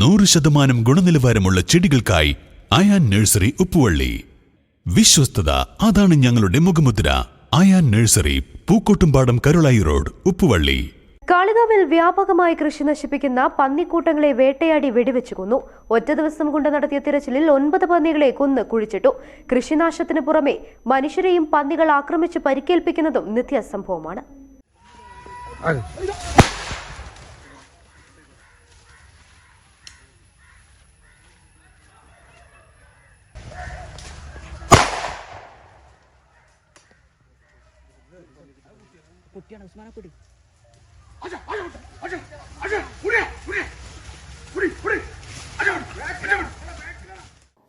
നൂറ് ശതമാനം ഗുണനിലവാരമുള്ള ചെടികൾക്കായി അയാൻ നഴ്സറി ഉപ്പുവള്ളി. വിശ്വസ്തത അതാണ് ഞങ്ങളുടെ മുഖമുദ്ര. Ayan nursery Pookkottumpadam Karulai road Uppuvalli. കാളികാവിൽ വ്യാപകമായി കൃഷി നശിപ്പിക്കുന്ന പന്നിക്കൂട്ടങ്ങളെ വേട്ടയാടി വെടിവെച്ചു കൊന്നു. ഒറ്റ ദിവസം കൊണ്ട് നടത്തിയ തിരച്ചിലിൽ ഒൻപത് പന്നികളെ കൊന്ന് കുഴിച്ചിട്ടു. കൃഷിനാശത്തിന് പുറമെ മനുഷ്യരെയും പന്നികൾ ആക്രമിച്ച് പരിക്കേൽപ്പിക്കുന്നതും നിത്യസംഭവമാണ്. കുട്ടിയാണ് ഉസ്മാനെ കുട്ടി.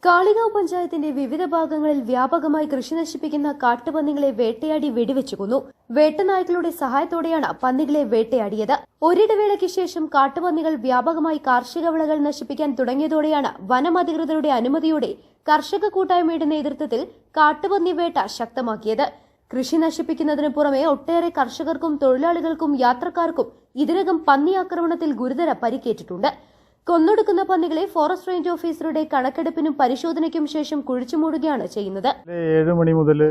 കാളികാവ് പഞ്ചായത്തിന്റെ വിവിധ ഭാഗങ്ങളിൽ വ്യാപകമായി കൃഷി നശിപ്പിക്കുന്ന കാട്ടുപന്നികളെ വേട്ടയാടി വെടിവെച്ചു കൊന്നു. വേട്ടനായ്ക്കളുടെ സഹായത്തോടെയാണ് പന്നികളെ വേട്ടയാടിയത്. ഒരിടവേളയ്ക്ക് ശേഷം കാട്ടുപന്നികൾ വ്യാപകമായി കാർഷിക വിളകൾ നശിപ്പിക്കാൻ തുടങ്ങിയതോടെയാണ് വനമധികൃതരുടെ അനുമതിയോടെ കർഷക കൂട്ടായ്മയുടെ നേതൃത്വത്തിൽ കാട്ടുപന്നി വേട്ട ശക്തമാക്കിയത്. കൃഷി നശിപ്പിക്കുന്നതിന് പുറമെ ഒട്ടേറെ കർഷകർക്കും തൊഴിലാളികൾക്കും യാത്രക്കാർക്കും ഇതിനകം പന്നി ആക്രമണത്തിൽ ഗുരുതര പരിക്കേറ്റിട്ടുണ്ട്. കൊന്നൊടുക്കുന്ന പന്നികളെ ഫോറസ്റ്റ് റേഞ്ച് ഓഫീസറുടെ കണക്കെടുപ്പിനും പരിശോധനയ്ക്കും ശേഷം കുഴിച്ചുമൂടുകയാണ് ചെയ്യുന്നത്. ഏഴ് മണി മുതൽ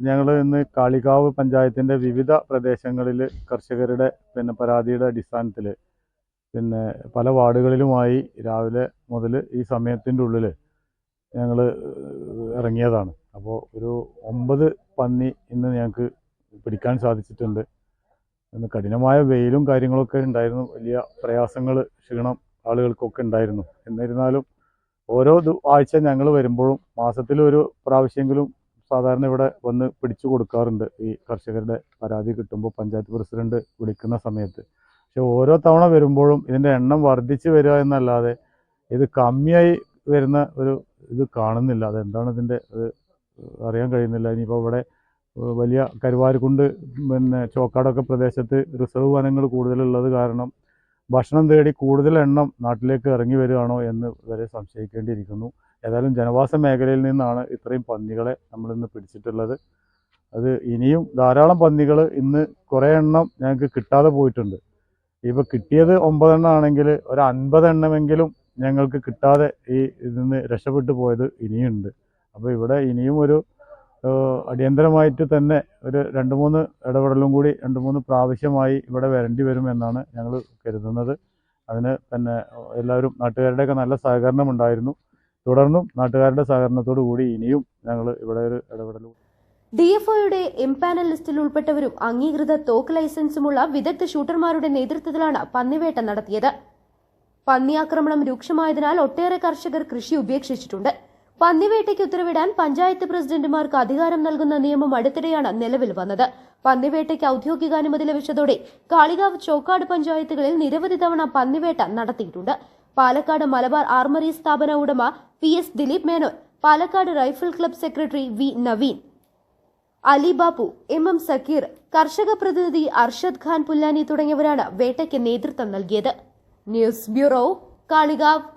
ഞങ്ങൾ ഇന്ന് കാളികാവ് പഞ്ചായത്തിന്റെ വിവിധ പ്രദേശങ്ങളിൽ കർഷകരുടെ പിന്നെ പരാതിയുടെ അടിസ്ഥാനത്തിൽ പിന്നെ പല വാർഡുകളിലുമായി രാവിലെ മുതൽ ഈ സമയത്തിന്റെ ഉള്ളിൽ ഞങ്ങൾ ഇറങ്ങിയതാണ്. അപ്പോൾ ഒരു ഒമ്പത് പന്നി ഇന്ന് ഞങ്ങൾക്ക് പിടിക്കാൻ സാധിച്ചിട്ടുണ്ട്. ഇന്ന് കഠിനമായ വെയിലും കാര്യങ്ങളൊക്കെ ഉണ്ടായിരുന്നു. വലിയ പ്രയാസങ്ങൾ ക്ഷീണം ആളുകൾക്കൊക്കെ ഉണ്ടായിരുന്നു. എന്നിരുന്നാലും ഓരോ ആഴ്ച ഞങ്ങൾ വരുമ്പോഴും മാസത്തിലൊരു പ്രാവശ്യമെങ്കിലും സാധാരണ ഇവിടെ വന്ന് പിടിച്ചു കൊടുക്കാറുണ്ട്. ഈ കർഷകരുടെ പരാതി കിട്ടുമ്പോൾ പഞ്ചായത്ത് പ്രസിഡന്റ് വിളിക്കുന്ന സമയത്ത്. പക്ഷെ ഓരോ തവണ വരുമ്പോഴും ഇതിന്റെ എണ്ണം വർദ്ധിച്ചു വരിക എന്നല്ലാതെ ഇത് കമ്മിയായി വരുന്ന ഒരു ഇത് കാണുന്നില്ല. അതെന്താണ് ഇതിന്റെ അറിയാൻ കഴിയുന്നില്ല. ഇനിയിപ്പോൾ ഇവിടെ വലിയ കരുവാരുകുണ്ട് പിന്നെ ചോക്കാടൊക്കെ പ്രദേശത്ത് റിസർവ് വനങ്ങൾ കൂടുതലുള്ളത് കാരണം ഭക്ഷണം തേടി കൂടുതൽ എണ്ണം നാട്ടിലേക്ക് ഇറങ്ങി വരികയാണോ എന്ന് വരെ സംശയിക്കേണ്ടിയിരിക്കുന്നു. ഏതായാലും ജനവാസ മേഖലയിൽ നിന്നാണ് ഇത്രയും പന്നികളെ നമ്മൾ ഇന്ന് പിടിച്ചിട്ടുള്ളത്. അത് ഇനിയും ധാരാളം പന്നികൾ ഇന്ന് കുറേ എണ്ണം ഞങ്ങൾക്ക് കിട്ടാതെ പോയിട്ടുണ്ട്. ഇപ്പോൾ കിട്ടിയത് ഒമ്പതെണ്ണം ആണെങ്കിൽ ഒരു അൻപതെണ്ണമെങ്കിലും ഞങ്ങൾക്ക് കിട്ടാതെ ഈ ഇതിൽ നിന്ന് രക്ഷപ്പെട്ടു പോയത് ഇനിയുണ്ട്. അപ്പോൾ ഇവിടെ ഇനിയും ഒരു അടിയന്തരമായിട്ട് തന്നെ ഒരു രണ്ട് മൂന്ന് ഇടപെടലും കൂടി രണ്ട് മൂന്ന് പ്രാവശ്യമായി ഇവിടെ വരേണ്ടി വരുമെന്നാണ് ഞങ്ങൾ കരുതുന്നത്. അതിന് തന്നെ എല്ലാവരും നാട്ടുകാരുടെയൊക്കെ നല്ല സഹകരണം ഉണ്ടായിരുന്നു. തുടർന്നും നാട്ടുകാരുടെ സഹകരണത്തോടു കൂടി ഇനിയും ഞങ്ങൾ ഇവിടെ ഒരു ഇടപെടൽ ഡി എഫ് ഡിഎഫ്ഒയുടെ എംപാനൽ ലിസ്റ്റിൽ ഉൾപ്പെട്ടവരും അംഗീകൃത തോക്ക് ലൈസൻസുമുള്ള വിദഗ്ധ ഷൂട്ടർമാരുടെ നേതൃത്വത്തിലാണ് പന്നിവേട്ട നടത്തിയത്. പന്നി ആക്രമണം രൂക്ഷമായതിനാൽ ഒട്ടേറെ കർഷകർ കൃഷി ഉപേക്ഷിച്ചിട്ടുണ്ട്. പന്നിവേട്ടയ്ക്ക് ഉത്തരവിടാൻ പഞ്ചായത്ത് പ്രസിഡന്റുമാർക്ക് അധികാരം നൽകുന്ന നിയമം അടുത്തിടെയാണ് നിലവിൽ വന്നത്. പന്നിവേട്ടയ്ക്ക് ഔദ്യോഗിക അനുമതി ലഭിച്ചതോടെ കാളികാവ് ചോക്കാട് പഞ്ചായത്തുകളിൽ നിരവധി തവണ പന്നിവേട്ട നടത്തിയിട്ടുണ്ട്. പാലക്കാട് മലബാർ ആർമറി സ്ഥാപന ഉടമ P S Dileep Menon Palakkad rifle club secretary V Naveen Ali Bappu M M Sakeer കർഷക പ്രതിനിധി അർഷദ് ഖാൻ പുല്ലാനി തുടങ്ങിയവരാണ് വേട്ടയ്ക്ക് നേതൃത്വം നൽകിയത്. News bureau Kalikavu.